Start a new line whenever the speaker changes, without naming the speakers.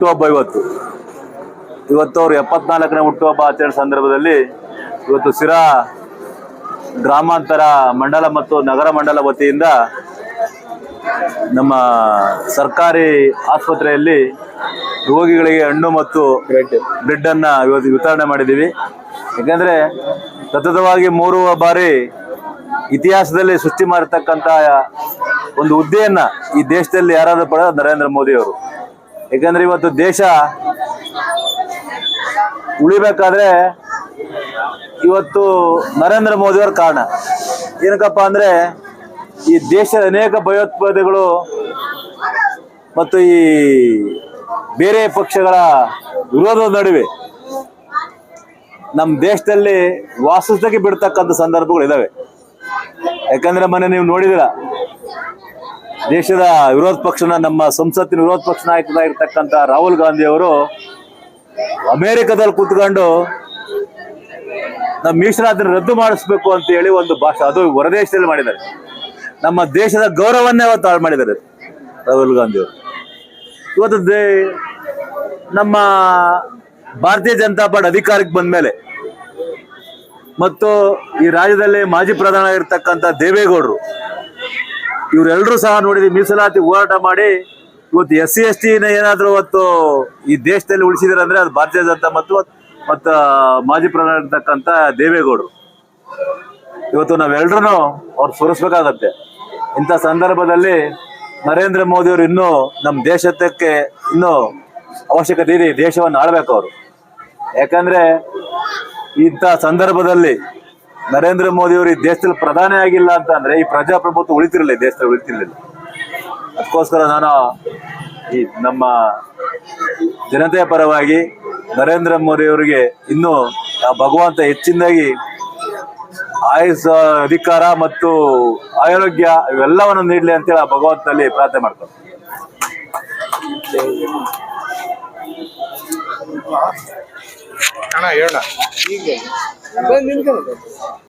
ಹುಟ್ಟುಹಬ್ಬ ಇವತ್ತು. ಇವತ್ತು ಅವರು ಎಪ್ಪತ್ನಾಲ್ಕನೇ ಹುಟ್ಟುಹಬ್ಬ ಆಚರಣೆ ಸಂದರ್ಭದಲ್ಲಿ ಇವತ್ತು ಸಿರಾ ಗ್ರಾಮಾಂತರ ಮಂಡಲ ಮತ್ತು ನಗರ ಮಂಡಲ ವತಿಯಿಂದ ನಮ್ಮ ಸರ್ಕಾರಿ ಆಸ್ಪತ್ರೆಯಲ್ಲಿ ರೋಗಿಗಳಿಗೆ ಹಣ್ಣು ಮತ್ತು ಬ್ರೆಡ್ ಅನ್ನ ಇವತ್ತು ವಿತರಣೆ ಮಾಡಿದ್ದೀವಿ. ಯಾಕಂದ್ರೆ ಸತತವಾಗಿ ಮೂರು ಬಾರಿ ಇತಿಹಾಸದಲ್ಲಿ ಸೃಷ್ಟಿ ಮಾಡಿರ್ತಕ್ಕಂಥ ಒಂದು ಹುದ್ದೆಯನ್ನ ಈ ದೇಶದಲ್ಲಿ ಯಾರಾದರೂ ಪಡೆದ ನರೇಂದ್ರ ಮೋದಿ ಅವರು ಯಾಕಂದ್ರೆ ಇವತ್ತು ದೇಶ ಉಳಿಬೇಕಾದ್ರೆ ಇವತ್ತು ನರೇಂದ್ರ ಮೋದಿ ಅವರ ಕಾರಣ. ಏನಕ್ಕಪ್ಪ ಅಂದ್ರೆ ಈ ದೇಶದ ಅನೇಕ ಭಯೋತ್ಪಾದಕಗಳು ಮತ್ತು ಈ ಬೇರೆ ಪಕ್ಷಗಳ ವಿರೋಧದ ನಡುವೆ ನಮ್ಮ ದೇಶದಲ್ಲಿ ವಾಸಸ್ಥಕ್ಕೆ ಬಿಡ್ತಕ್ಕಂಥ ಸಂದರ್ಭಗಳು ಇದಾವೆ. ಯಾಕಂದ್ರೆ ಮೊನ್ನೆ ನೀವು ನೋಡಿದಿರ ದೇಶದ ವಿರೋಧ ಪಕ್ಷನ ನಮ್ಮ ಸಂಸತ್ತಿನ ವಿರೋಧ ಪಕ್ಷ ನಾಯಕರಾಗಿರ್ತಕ್ಕಂಥ ರಾಹುಲ್ ಗಾಂಧಿ ಅವರು ಅಮೆರಿಕದಲ್ಲಿ ಕೂತ್ಕೊಂಡು ನಮ್ಮ ಮೀಸಲಾತಿನ ರದ್ದು ಮಾಡಿಸ್ಬೇಕು ಅಂತ ಹೇಳಿ ಒಂದು ಭಾಷೆ, ಅದು ಹೊರದೇಶದಲ್ಲಿ ಮಾಡಿದ್ದಾರೆ. ನಮ್ಮ ದೇಶದ ಗೌರವನ್ನೇ ಅವತ್ತು ಹಾಳು ಮಾಡಿದ್ದಾರೆ ರಾಹುಲ್ ಗಾಂಧಿ ಅವರು. ಇವತ್ತು ನಮ್ಮ ಭಾರತೀಯ ಜನತಾ ಪಾರ್ಟಿ ಅಧಿಕಾರಕ್ಕೆ ಬಂದ ಮೇಲೆ ಮತ್ತು ಈ ರಾಜ್ಯದಲ್ಲಿ ಮಾಜಿ ಪ್ರಧಾನ ಆಗಿರ್ತಕ್ಕಂಥ ದೇವೇಗೌಡರು ಇವರೆಲ್ಲರೂ ಸಹ ನೋಡಿದ್ವಿ ಮೀಸಲಾತಿ ಹೋರಾಟ ಮಾಡಿ ಇವತ್ತು ಎಸ್ ಸಿ ಎಸ್ ಟಿನ ಏನಾದರೂ ಇವತ್ತು ಈ ದೇಶದಲ್ಲಿ ಉಳಿಸಿದಾರೆ ಅಂದ್ರೆ ಅದು ಭಾರತೀಯ ಜನತಾ ಮತ್ತು ಮತ್ತು ಮಾಜಿ ಪ್ರಧಾನ ಇರ್ತಕ್ಕಂಥ ದೇವೇಗೌಡರು. ಇವತ್ತು ನಾವೆಲ್ಲರೂ ಅವ್ರು ಸುರಿಸ್ಬೇಕಾಗತ್ತೆ ಇಂಥ ಸಂದರ್ಭದಲ್ಲಿ ನರೇಂದ್ರ ಮೋದಿ ಅವರು ಇನ್ನೂ ನಮ್ಮ ದೇಶಕ್ಕೆ ಇನ್ನೂ ಅವಶ್ಯಕತೆ ಇದೆ ದೇಶವನ್ನು ಆಳ್ಬೇಕು ಅವರು. ಯಾಕಂದ್ರೆ ಇಂಥ ಸಂದರ್ಭದಲ್ಲಿ ನರೇಂದ್ರ ಮೋದಿ ಅವರು ಈ ದೇಶದಲ್ಲಿ ಪ್ರಧಾನಿ ಆಗಿಲ್ಲ ಅಂತ ಅಂದ್ರೆ ಈ ಪ್ರಜಾಪ್ರಭುತ್ವ ಉಳಿತಿರಲಿಲ್ಲ, ಈ ದೇಶದಲ್ಲಿ ಉಳಿತಿರ್ಲಿಲ್ಲ. ಅದಕ್ಕೋಸ್ಕರ ನಾನು ಈ ನಮ್ಮ ಜನತೆಯ ಪರವಾಗಿ ನರೇಂದ್ರ ಮೋದಿ ಅವರಿಗೆ ಇನ್ನೂ ಆ ಭಗವಂತ ಹೆಚ್ಚಿನದಾಗಿ ಆಯುಸ್ ಅಧಿಕಾರ ಮತ್ತು ಆರೋಗ್ಯ ಇವೆಲ್ಲವನ್ನು ನೀಡಲಿ ಅಂತೇಳಿ ಆ ಭಗವಂತನಲ್ಲಿ ಪ್ರಾರ್ಥನೆ ಮಾಡ್ತಾರೆ
ಅಣ್ಣ ಹೇಳ ಈಗ